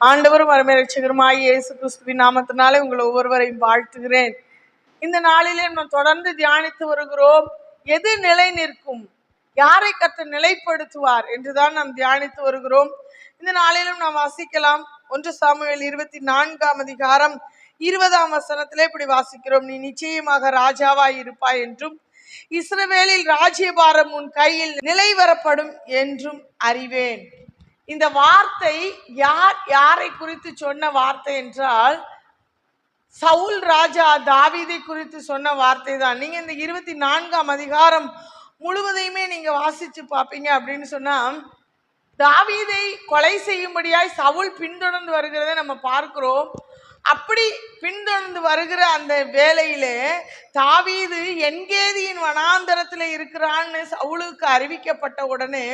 ஆண்டவரும் அருமையரட்சகருமாய் இயேசு கிறிஸ்துவின் நாமத்தினாலே உங்களை ஒவ்வொருவரையும் வாழ்த்துகிறேன். இந்த நாளிலே நம்ம தொடர்ந்து தியானித்து வருகிறோம். எது நிலை நிற்கும்? யாரை கத்து நிலைப்படுத்துவார் என்றுதான் நாம் தியானித்து வருகிறோம். இந்த நாளிலும் நாம் வாசிக்கலாம். ஒன்று சாமுவேல் இருபத்தி நான்காம் அதிகாரம் இருபதாம் வசனத்திலே இப்படி வாசிக்கிறோம். நீ நிச்சயமாக ராஜாவாய் இருப்பாய் என்றும் இஸ்ரவேலில் ராஜ்யபாரம் உன் கையில் நிலைவரப்படும் என்றும் அறிவேன். இந்த வார்த்தை யார் யாரை குறித்து சொன்ன வார்த்தை என்றால் சவுல் ராஜா தாவீதை குறித்து சொன்ன வார்த்தை தான். நீங்கள் இந்த இருபத்தி நான்காம் அதிகாரம் முழுவதையுமே நீங்கள் வாசித்து பார்ப்பீங்க அப்படின்னு சொன்னால் தாவீதை கொலை செய்யும்படியாய் சவுல் பின்தொடர்ந்து வருகிறதை நம்ம பார்க்கிறோம். அப்படி பின்தொடர்ந்து வருகிற அந்த வேலையிலே தாவீது என்கேதியின் வனாந்தரத்தில் இருக்கிறான்னு சவுளுக்கு அறிவிக்கப்பட்ட உடனே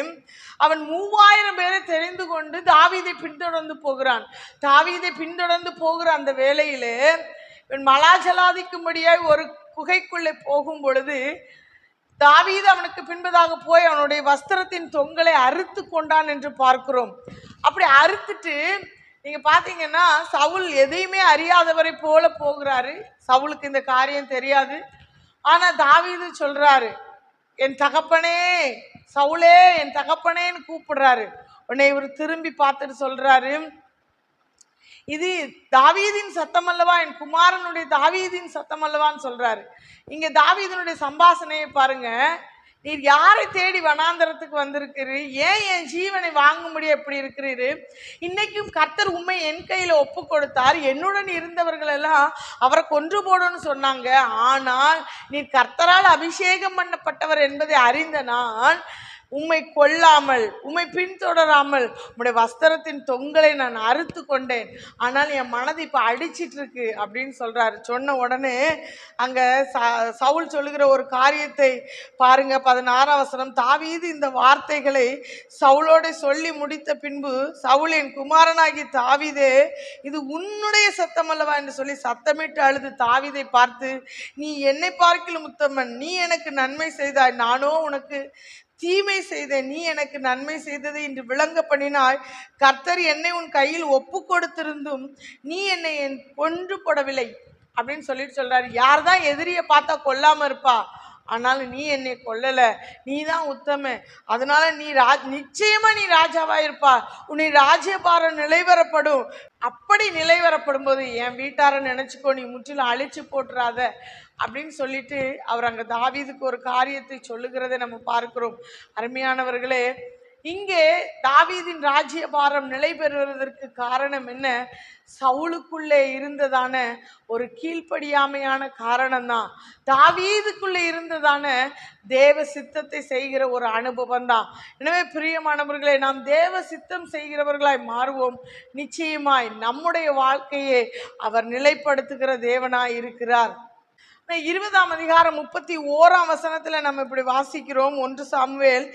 அவன் மூவாயிரம் பேரை தெரிந்து கொண்டு தாவீதை பின்தொடர்ந்து போகிறான். தாவீதை பின்தொடர்ந்து போகிற அந்த வேலையிலே இவன் மலாஜலாதிக்கும்படியாய் ஒரு குகைக்குள்ளே போகும் பொழுது தாவீது அவனுக்கு பின்பதாக போய் அவனுடைய வஸ்திரத்தின் தொங்கலை அறுத்து கொண்டான் என்று பார்க்கிறோம். அப்படி அறுத்துட்டு நீங்க பாத்தீங்கன்னா சவுல் எதையுமே அறியாதவரை போல போகிறாரு. சவுலுக்கு இந்த காரியம் தெரியாது. ஆனா தாவீது சொல்றாரு என் தகப்பனே சவுலே என் தகப்பனேன்னு கூப்பிடுறாரு. உன்னை இவர் திரும்பி பார்த்துட்டு சொல்றாரு. இது தாவீதின் சத்தம் அல்லவா? என் குமாரனுடைய தாவீதின் சத்தம் அல்லவான்னு சொல்றாரு. இங்க தாவீதனுடைய சம்பாசனையை பாருங்க. நீர் யாரை தேடி வனாந்தரத்துக்கு வந்திருக்கிறீர்? ஏன் என் ஜீவனை வாங்கும்படி எப்படி இருக்கிறீரு? இன்னைக்கும் கர்த்தர் உண்மை என் கையில் ஒப்பு கொடுத்தார். என்னுடன் இருந்தவர்கள் எல்லாம் அவரை கொன்று போடுன்னு சொன்னாங்க. ஆனால் நீர் கர்த்தரால் அபிஷேகம் பண்ணப்பட்டவர் என்பதை அறிந்த நான் உம்மை கொல்லாமல் உம்மை பின்தொடராமல் உம்முடைய வஸ்திரத்தின் தொங்கலை நான் அறுத்து கொண்டேன். ஆனால் என் மனது இப்போ அடிச்சிட்டு இருக்கு அப்படின்னு சொல்கிறாரு சொன்ன உடனே அங்கே ச- சவுல் சொல்லுகிற ஒரு காரியத்தை பாருங்க. பதினாறாம் வசனம் தாவீது இந்த வார்த்தைகளை சவுலோட சொல்லி முடித்த பின்பு சவுளின் குமாரனாகி தாவீதே இது உன்னுடைய சத்தம் அல்லவா என்று சொல்லி சத்தமிட்டு அழுது தாவீதை பார்த்து நீ என்னை பார்க்கல முத்தம்மன் நீ எனக்கு நன்மை செய்தாய். நானோ உனக்கு தீமை செய்த நீ எனக்கு நன்மை செய்ததை இன்று விளங்க பண்ணினாய் கர்த்தர் என்னை உன் கையில் ஒப்பு கொடுத்திருந்தும் நீ என்னை என் கொன்று போடவில்லை. அப்படின்னு சொல்லிட்டு சொல்றாரு. யார் தான் எதிரியை பார்த்தா கொல்லாம இருப்பா? ஆனாலும் நீ என்னை கொல்லலை. நீ தான் உத்தம. அதனால நீ ராஜ் நிச்சயமா நீ ராஜாவா இருப்பா உன்னை ராஜ்யபாரம் நிலைவரப்படும். அப்படி நிலைவரப்படும் போது என் வீட்டார நினச்சிக்கோ நீ முற்றிலும் அழிச்சு போட்டுறாத. அப்படின்னு சொல்லிட்டு அவர் அங்கே தாவீதுக்கு ஒரு காரியத்தை சொல்லுகிறதை நம்ம பார்க்கிறோம். அருமையானவர்களே இங்கே தாவீதின் ராஜ்யபாரம் நிலை பெறுவதற்கு காரணம் என்ன? சவுளுக்குள்ளே இருந்ததான ஒரு கீழ்ப்படியாமையான காரணம்தான். தாவீதுக்குள்ளே இருந்ததான தேவ சித்தத்தை செய்கிற ஒரு அனுபவம் தான் எனவே பிரியமானவர்களே நாம் தேவ சித்தம் செய்கிறவர்களாய் மாறுவோம். நிச்சயமாய் நம்முடைய வாழ்க்கையை அவர் நிலைப்படுத்துகிற தேவனாய் இருக்கிறார். இருபதாம் அதிகாரம் முப்பத்தி ஓராம் வசனத்தில் நம்ம இப்படி வாசிக்கிறோம். ஒன்று சாமுவேல்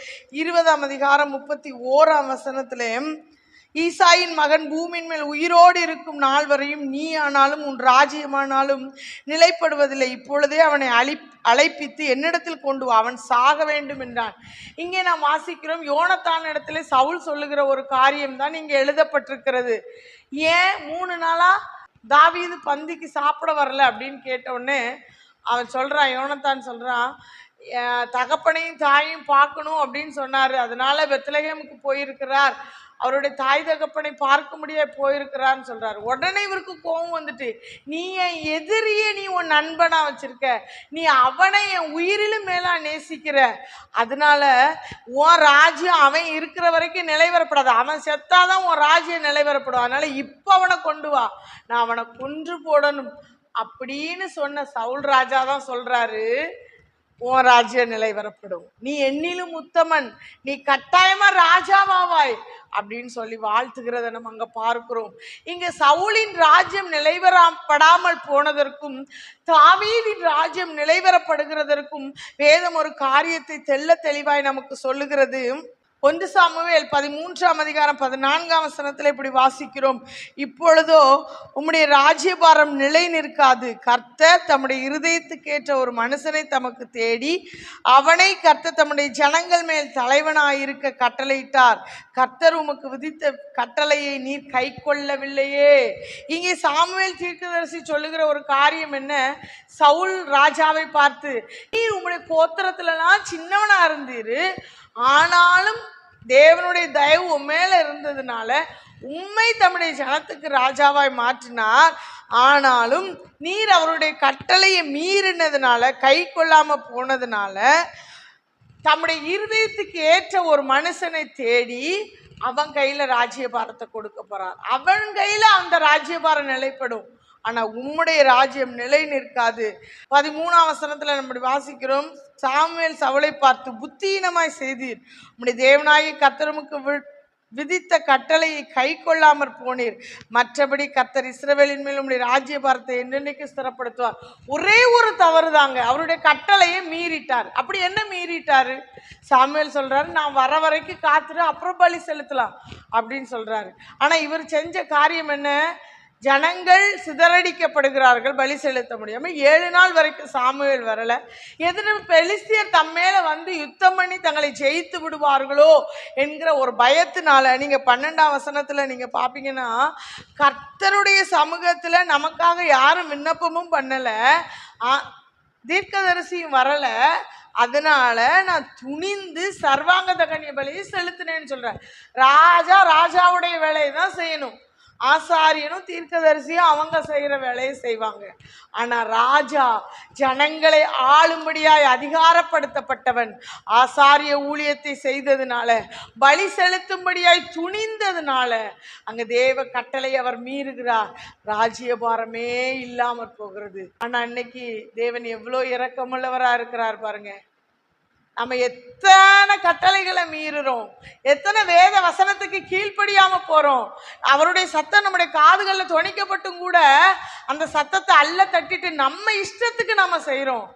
இருபதாம் அதிகாரம் முப்பத்தி ஓராம் வசனத்தில் ஈசாயின் மகன் பூமியின் மேல் உயிரோடு இருக்கும் நாள் வரையும் நீ ஆனாலும் உன் ராஜ்யமானாலும் நிலைப்படுவதில்லை. இப்பொழுதே அவனை அழி அழைப்பித்து என்னிடத்தில் கொண்டு வா அவன் சாக வேண்டும் என்றான். இங்கே நாம் வாசிக்கிறோம் யோனத்தான் இடத்துல சவுல் சொல்லுகிற ஒரு காரியம் தான் இங்கே எழுதப்பட்டிருக்கிறது. ஏன் மூணு நாளா தாவீது பந்திக்கு சாப்பிட வரல அப்படின்னு கேட்டவுடனே அவன் சொல்கிறான் யோனத்தான் சொல்கிறான் தகப்பனையும் தாயையும் பார்க்கணும் அப்படின்னு சொன்னார். அதனால வெத்தலகேமுக்கு போயிருக்கிறார். அவருடைய தாய் தகப்பனை பார்க்க முடிய போயிருக்கிறான்னு சொல்கிறார் உடனே இவருக்கு கோபம் வந்துட்டு நீ என் எதிரியே நீ உன் நண்பனாக வச்சுருக்க. நீ அவனை என் உயிரிலும் மேலாக நேசிக்கிற. அதனால உன் ராஜ்யம் அவன் இருக்கிற வரைக்கும் நிலைவரப்படாது அவன் செத்தாதான் உன் ராஜ்யம் நிலைவரப்படும் அதனால இப்போ அவனை கொண்டு வா. நான் அவனை கொன்று போடணும். அப்படின்னு சொன்ன சவுல் ராஜா தான் சொல்றாரு உன் ராஜ்ய நிலை வரப்படும். நீ என்னிலும் உத்தமன். நீ கட்டாயமா ராஜாவாவாய். அப்படின்னு சொல்லி வாழ்த்துகிறத நம்ம அங்க பார்க்கிறோம். இங்க சவுளின் ராஜ்யம் நிலைவரப்படாமல் போனதற்கும் தாவீதின் ராஜ்யம் நிலைவரப்படுகிறதற்கும் வேதம் ஒரு காரியத்தை தெல்ல தெளிவாய் நமக்கு சொல்லுகிறது. ஒன்று சாமுவேல் பதிமூன்றாம் அதிகாரம் பதினான்காம் வசனத்தில் இப்படி வாசிக்கிறோம். இப்பொழுதோ உம்முடைய ராஜ்யபாரம் நிலை நிற்காது. கர்த்தர் தம்முடைய இருதயத்துக்கு ஏற்ற ஒரு மனுஷனை தமக்கு தேடி அவனை கர்த்தர் தம்முடைய ஜனங்கள் மேல் தலைவனாயிருக்க கட்டளையிட்டார். கர்த்தர் உமக்கு விதித்த கட்டளையை நீர் கை கொள்ளவில்லையே. இங்கே சாமுவேல் தீர்க்கதரிசி சொல்லுகிற ஒரு காரியம் என்ன? சவுல் ராஜாவை பார்த்து நீ உம்முடைய கோத்திரத்துலலாம் சின்னவனாக இருந்தீர். ஆனாலும் தேவனுடைய தயவு உன் மேல இருந்ததுனால உண்மை தம்முடைய ஜனத்துக்கு ராஜாவாய் மாற்றினார். ஆனாலும் நீர் அவருடைய கட்டளையை மீறினதுனால கை கொள்ளாம போனதுனால தம்முடைய இருதயத்துக்கு ஏற்ற ஒரு மனுஷனை தேடி அவன் கையில் ராஜ்யபாரத்தை கொடுக்க போகிறார் அவன் கையில் அந்த ராஜ்யபாரம் நிலைப்படும். ஆனா உம்முடைய ராஜ்யம் நிலை நிற்காது. பதிமூணாம் வசனத்துல நம்ம வாசிக்கிறோம். சாமுவேல் சவலை பார்த்து புத்தீனமாய் செய்தீர். உம்முடைய தேவனாயி கத்தரமுக்கு விதித்த கட்டளையை கை கொள்ளாமற் போனீர். மற்றபடி கத்தர் இஸ்ரவேலின் மேல் ராஜ்ய பாரத்தை என்னென்னைக்கு ஸ்திரப்படுத்துவார். ஒரே ஒரு தவறு தாங்க. அவருடைய கட்டளையை மீறிட்டார். அப்படி என்ன மீறிட்டாரு? சாமியல் சொல்றாரு நான் வர வரைக்கும் காத்துட்டு அப்புறம் பலி செலுத்தலாம். அப்படின்னு சொல்றாரு. ஆனா இவர் செஞ்ச காரியம் என்ன? ஜனங்கள் சிதறடிக்கப்படுகிறார்கள் பலி செலுத்த முடியாமல் ஏழு நாள் வரைக்கும் சாமுவேல் வரலை. எதிர பெலிஸ்தியர் தம்மேல வந்து யுத்தம் பண்ணி தங்களை ஜெயித்து விடுவார்களோ என்கிற ஒரு பயத்தினால நீங்கள் பன்னெண்டாம் வசனத்தில் நீங்கள் பார்ப்பீங்கன்னா கர்த்தருடைய சமூகத்தில் நமக்காக யாரும் விண்ணப்பமும் பண்ணலை தீர்க்கதரிசியும் வரலை. அதனால நான் துணிந்து சர்வாங்க தகனிய பலியை செலுத்தினேன்னு சொல்கிறேன் ராஜா ராஜாவுடைய வேலையை தான் செய்யணும். ஆசாரியனும் தீர்க்கதரிசியும் அவங்க செய்கிற வேலையை செய்வாங்க. ஆனால் ராஜா ஜனங்களை ஆளும்படியாய் அதிகாரப்படுத்தப்பட்டவன். ஆசாரிய ஊழியத்தை செய்ததுனால பலி செலுத்தும்படியாய் துணிந்ததுனால அங்கே தேவ கட்டளை அவர் மீறுகிறார். ராஜ்யபாரமே இல்லாமல் போகிறது. ஆனால் அன்னைக்கு தேவன் எவ்வளோ இறக்கமுள்ளவராக இருக்கிறார் பாருங்கள் நம்ம எத்தனை கட்டளைகளை மீறுறோம்? எத்தனை வேத வசனத்துக்கு கீழ்ப்படியாமல் போகிறோம் அவருடைய சத்தம் நம்முடைய காதுகளில் துணிக்கப்பட்டும் கூட அந்த சத்தத்தை அல்ல தட்டிட்டு நம்ம இஷ்டத்துக்கு நம்ம செய்கிறோம்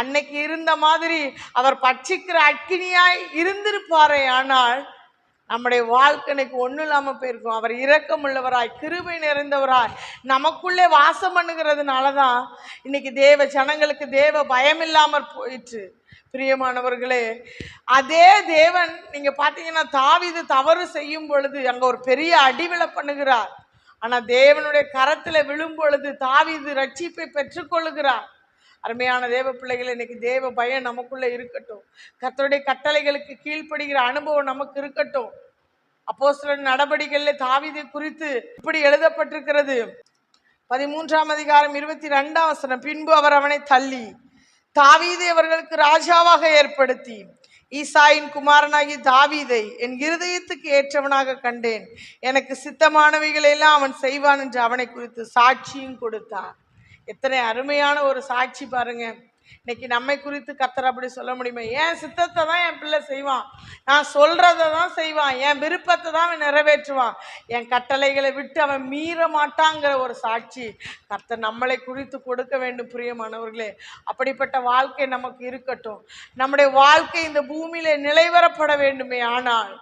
அன்னைக்கு இருந்த மாதிரி அவர் பட்சிக்கிற அக்கினியாய் இருந்திருப்பாரே ஆனால் நம்முடைய வாழ்க்கைக்கு ஒன்றும் இல்லாமல் போயிருக்கும். அவர் இரக்கமுள்ளவராய் கிருபை நிறைந்தவராய் நமக்குள்ளே வாசம் பண்ணுகிறதுனால தான் இன்னைக்கு தேவ ஜனங்களுக்கு தேவ பயம் இல்லாமல் போயிற்று. பிரியமானவர்களே அதே தேவன் நீங்கள் பார்த்தீங்கன்னா தாவீது தவறு செய்யும் பொழுது அங்கே ஒரு பெரிய அடிவிழ பண்ணுகிறார் ஆனால் தேவனுடைய கரத்தில் விழும் பொழுது தாவிது ரட்சிப்பை பெற்றுக்கொள்ளுகிறார் அருமையான தேவ பிள்ளைகள் இன்னைக்கு தேவ பயம் நமக்குள்ளே இருக்கட்டும். கத்தருடைய கட்டளைகளுக்கு கீழ்ப்படுகிற அனுபவம் நமக்கு இருக்கட்டும். அப்போ சில நடவடிக்கைகளில் தாவிதை குறித்து இப்படி எழுதப்பட்டிருக்கிறது. பதிமூன்றாம் அதிகாரம் இருபத்தி ரெண்டாம் வசனம் பின்பு அவர் அவனை தள்ளி தாவீதை அவர்களுக்கு ராஜாவாக ஏற்படுத்தி. ஈசாயின் குமாரனாகி தாவீதை என் இருதயத்துக்கு ஏற்றவனாக கண்டேன். எனக்கு சித்தமானவைகளெல்லாம் அவன் செய்வான் என்று அவனை குறித்து சாட்சியும் கொடுத்தார் எத்தனை அருமையான ஒரு சாட்சி பாருங்கள் இன்னைக்கு நம்மை குறித்து கத்தர் அப்படி சொல்ல முடியுமா? என் சித்தத்தை தான் என் பிள்ளை செய்வான்? நான் சொல்றதை தான் செய்வான். என் விருப்பத்தை தான் அவன் நிறைவேற்றுவான். என் கட்டளைகளை விட்டு அவன் மீற மாட்டாங்கிற ஒரு சாட்சி கர்த்தர் நம்மளை குறித்து கொடுக்க வேண்டும் பிரியமானவர்களே. அப்படிப்பட்ட வாழ்க்கை நமக்கு இருக்கட்டும். நம்முடைய வாழ்க்கை இந்த பூமியில நிலைவரப்பட வேண்டுமே. ஆனால்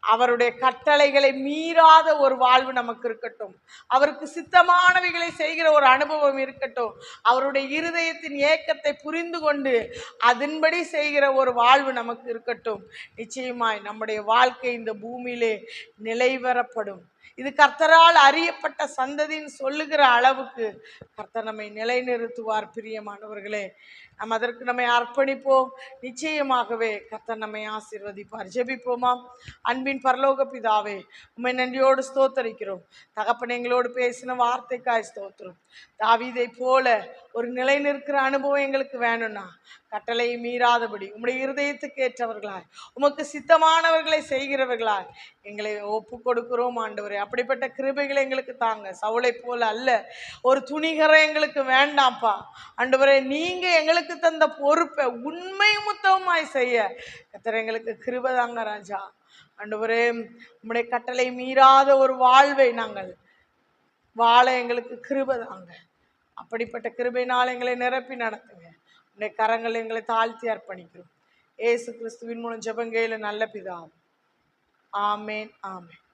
அவருடைய கட்டளைகளை மீறாத ஒரு வாழ்வு நமக்கு இருக்கட்டும். அவருக்கு சித்தமானவைகளை செய்கிற ஒரு அனுபவம் இருக்கட்டும். அவருடைய இருதயத்தின் ஏக்கத்தை புரிந்து கொண்டு அதன்படி செய்கிற ஒரு வாழ்வு நமக்கு இருக்கட்டும். நிச்சயமாய் நம்முடைய வாழ்க்கை இந்த பூமியிலே நிலைவரப்படும் இது கர்த்தரால் அறியப்பட்ட சந்ததின்னு சொல்லுகிற அளவுக்கு கர்த்தர் நம்மை நிலைநிறுத்துவார் பிரியமானவர்களே. நம் அதற்கு நம்மை அர்ப்பணிப்போம். நிச்சயமாகவே கர்த்தர் நம்மை ஆசீர்வதிப்பார். ஜெபிப்போமா? அன்பின் பரலோக பிதாவே உம்மை நன்றியோடு ஸ்தோத்தரிக்கிறோம். தகப்பன் எங்களோடு பேசின வார்த்தைக்காய் ஸ்தோத்திரம். தாவிதை போல ஒரு நிலை நிற்கிற அனுபவம் எங்களுக்கு வேணும்னா கட்டளையை மீறாதபடி உம்முடைய இருதயத்துக்கு ஏற்றவர்களாய் உமக்கு சித்தமானவர்களை செய்கிறவர்களாய் எங்களை ஒப்பு கொடுக்கிறோம் ஆண்டவரே. அப்படிப்பட்ட கிருபைகளை எங்களுக்கு தாங்க. சவுளை போல அல்ல ஒரு துணிகரை எங்களுக்கு வேண்டாம்ப்பா. ஆண்டவரே நீங்க எங்களுக்கு தந்த பொறுப்பை உண்மை முத்தவமாய் செய்ய கத்திர எங்களுக்கு கிருபை தாங்க ராஜா. ஆண்டவரே உம்முடைய கட்டளை மீறாத ஒரு வாழ்வை நாங்கள் வாழ எங்களுக்கு கிருபை தாங்க. அப்படிப்பட்ட கிருபையினால் எங்களை நிரப்பி நடத்துங்க. உடைய கரங்கள் எங்களை தாழ்த்தி அர்ப்பணிக்கிறோம். ஏசு கிறிஸ்துவின் மூலம் ஜபங்கையில் நல்ல பிதாவும் ஆமேன் ஆமேன்.